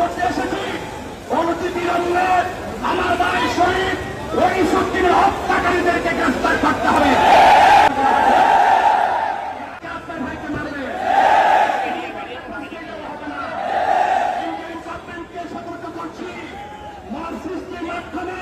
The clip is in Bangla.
করতে এসেছি। অনতিবিলম্বে আমার দায় শহীদ। ওই শক্তির হত্যাকারীদেরকে গ্রেফতার করতে হবে। মার্কসিস্টের মাধ্যমে